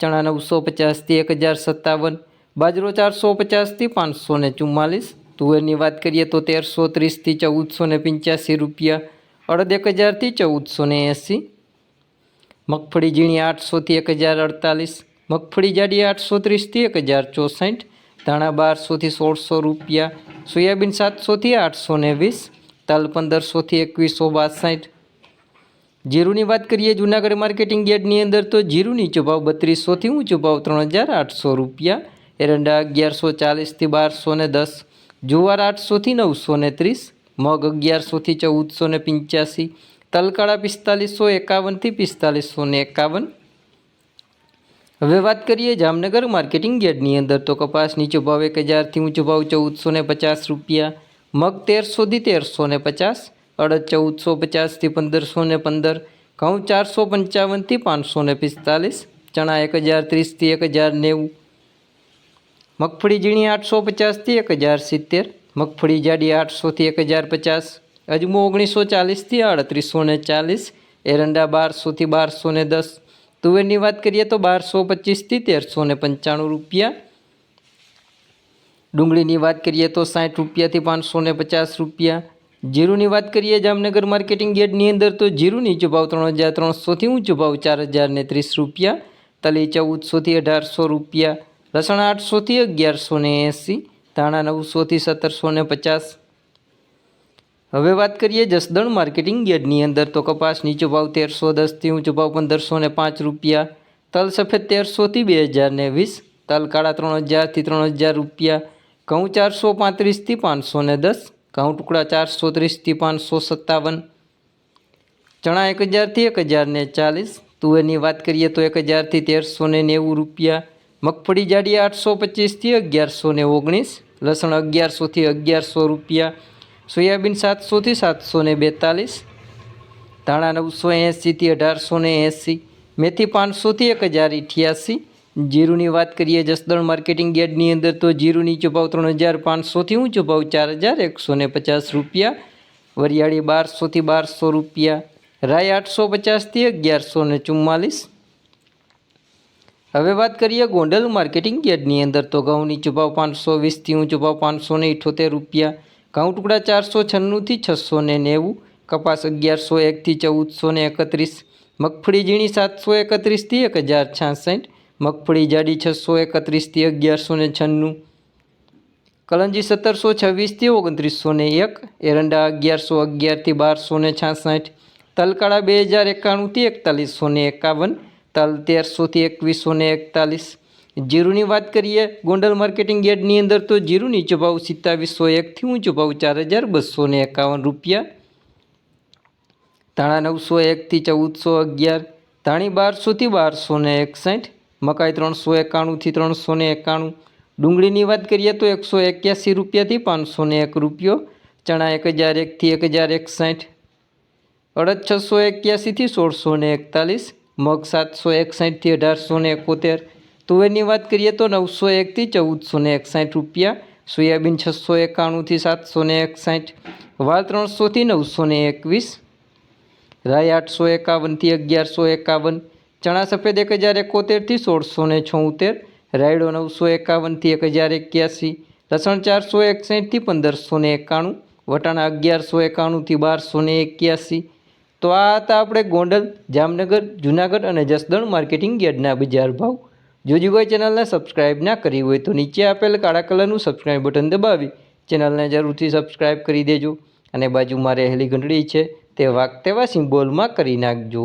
ચણા નવસો પચાસથી એક હજાર સત્તાવન, બાજરો ચારસો પચાસથી પાંચસો ને ચુમ્માલીસ, તુવેરની વાત કરીએ તો તેરસો ત્રીસથી ચૌદસો ને પંચ્યાસી રૂપિયા, અડદ એક હજારથી ચૌદસો ને એંસી, મગફળી ઝીણી આઠસોથી એક હજાર અડતાલીસ, મગફળી જાડી આઠસો ત્રીસથી એક હજાર ચોસઠ, ધાણા બારસોથી સોળસો રૂપિયા, સોયાબીન સાતસોથી આઠસો ને વીસ તલ પંદરસોથી એકવીસો બાસઠ જીરુની વાત કરીએ જૂનાગઢ માર્કેટિંગ યાર્ડની અંદર તો જીરુની ચોભાવ ભાવ બત્રીસોથી ઊંચો ભાવ ત્રણ હજાર આઠસો રૂપિયા, એરંડા અગિયારસો ચાલીસથી બારસો ને દસ, જુવાર આઠસોથી નવસો ને ત્રીસ, મગ અગિયારસોથી ચૌદસો ને પંચ્યાસી, તલકાળા પિસ્તાલીસો એકાવનથી પિસ્તાલીસો ને એકાવન. હવે વાત કરીએ જામનગર માર્કેટિંગ યાર્ડની અંદર તો કપાસ નીચો ભાવ એક હજારથી ઊંચો ભાવ ચૌદસો ને પચાસ રૂપિયા, મગ તેરસોથી તેરસો ને પચાસ અડદ ચૌદસો પચાસથી પંદરસો ને પંદર, ઘઉં ચારસો પંચાવનથી પાંચસો ને પિસ્તાલીસ ચણા એક હજાર ત્રીસથી એક હજાર નેવું, મગફળી ઝીણી આઠસો પચાસથી એક હજાર સિત્તેર, મગફળી જાડી આઠસોથી એક હજાર પચાસ, અજમો ઓગણીસો ચાલીસથી આડત્રીસો ને ચાલીસ, એરંડા બારસોથી બારસો ને દસ, તુવેરની વાત કરીએ તો બારસો પચીસથી તેરસો ને પંચાણું રૂપિયા, ડુંગળીની વાત કરીએ તો સાઠ રૂપિયાથી પાંચસો ને પચાસ રૂપિયા જીરુની વાત કરીએ જામનગર માર્કેટિંગ યાર્ડની અંદર, તો જીરું નીચો ભાવ ત્રણ હજાર ત્રણસોથી ઊંચો ભાવ ચાર હજાર ને ત્રીસ રૂપિયા, તલી ચૌદસોથી અઢારસો રૂપિયા, લસણ આઠસોથી અગિયારસો ને એંસી, ધાણા નવસોથી સત્તરસો ને પચાસ. હવે વાત કરીએ જસદણ માર્કેટિંગ યાર્ડની અંદર, તો કપાસ નીચો ભાવ તેરસો દસથી ઊંચો ભાવ પંદરસો ને પાંચ રૂપિયા, તલ સફેદ તેરસોથી બે હજાર ને વીસ, તલ કાળા ત્રણ હજારથી ત્રણ હજાર રૂપિયા, ઘઉં ચારસો પાંત્રીસથી પાંચસો ને દસ ઘઉં ટુકડા ચારસો ત્રીસથી પાંચસો સત્તાવન, ચણા એક હજારથી એક હજાર ને ચાલીસ તુવેરની વાત કરીએ તો એક હજારથી તેરસો ને નેવું રૂપિયા. મગફળી જાડી આઠસો પચીસથી અગિયારસો ને ઓગણીસ. લસણ અગિયારસોથી અગિયારસો રૂપિયા. સોયાબીન સાતસોથી સાતસો ને બેતાલીસ. ધાણા નવસો એંસીથી અઢારસો ને એંસી. મેથી પાંચસોથી એક હજાર અઠ્યાસી જીરુની વાત કરીએ, જસદણ માર્કેટિંગ યાર્ડની અંદર તો જીરું નીચો ભાવ ત્રણ હજાર પાંચસોથી ઊંચો ભાવ ચાર હજાર એકસો ને પચાસ રૂપિયા, વરિયાળી બારસોથી બારસો રૂપિયા, રાય આઠસો પચાસથી અગિયારસો ને ચુમ્માલીસ. હવે વાત કરીએ ગોંડલ માર્કેટિંગ યાર્ડની અંદર તો ઘઉંની ચુભાવ પાંચસો વીસથી ઊંચો ભાવ પાંચસો ને ઇઠોતેર રૂપિયા, ઘઉં ટુકડા ચારસો છન્નુંથી છસો ને નેવું, કપાસ અગિયારસો એકથી ચૌદસો ને એકત્રીસ, મગફળી ઝીણી સાતસો એકત્રીસથી એક હજાર છાસઠ મગફળી જાડી છસો એકત્રીસથી અગિયારસો ને છન્નું. કલંજી સત્તરસો છવ્વીસથી ઓગણત્રીસો ને એક. એરંડા અગિયારસો અગિયારથી બારસો ને છાસઠ. તલકાળા બે હજાર એકાણુંથી એકતાલીસો ને એકાવન. તલ તેરસોથી એકવીસો ને એકતાલીસ. જીરુની વાત કરીએ, ગોંડલ માર્કેટિંગ યાર્ડની અંદર તો જીરું નીચો ભાવ સિત્તાવીસો એકથી ઊંચો ભાવ ચાર હજાર બસો ને એકાવન રૂપિયા. ધાણા નવસો એકથી ચૌદસો અગિયાર. ધાણી બારસોથી બારસો ને એકસઠ. મકાઈ ત્રણસો એકાણુંથી ત્રણસો ને એકાણું. ડુંગળીની વાત કરીએ તો એકસો એક્યાસી રૂપિયાથી પાંચસો ને એક રૂપિયો, ચણા એક હજાર એકથી એક હજાર એકસાઠ. અડદ છસો એક્યાસીથી સોળસો ને એકતાલીસ, મગ સાતસો એકસાઠથી અઢારસો ને એકોતેર. તુવેરની વાત કરીએ તો નવસો એકથી ચૌદસો ને એકસાઠ રૂપિયા, સોયાબીન છસો એકાણુંથી સાતસો ને એકસાઠ વાલ ત્રણસોથી નવસો ને એકવીસ રાય આઠસો એકાવનથી અગિયારસો એકાવન ચણા સફેદ એક હજાર એકોતેરથી સોળસો ને છોતેર, રાયડો નવસો એકાવનથી એક હજાર એક્યાસી લસણ ચારસો એકસઠથી પંદરસો ને એકાણું, વટાણા અગિયારસો એકાણુંથી બારસો ને એક્યાસી. તો આ હતા આપણે ગોંડલ, જામનગર, જુનાગઢ અને જસદણ માર્કેટિંગ યાર્ડના બજાર ભાવ. જો જીવાય ચેનલને સબસ્ક્રાઇબ ના કરી હોય તો નીચે આપેલ કાળા કલરનું સબસ્ક્રાઇબ બટન દબાવી ચેનલને જરૂરથી સબસ્ક્રાઇબ કરી દેજો. અને બાજુમાં રહેલી ઘંટડી છે તે વાગ તેવા સિમ્બોલમાં કરી નાખજો.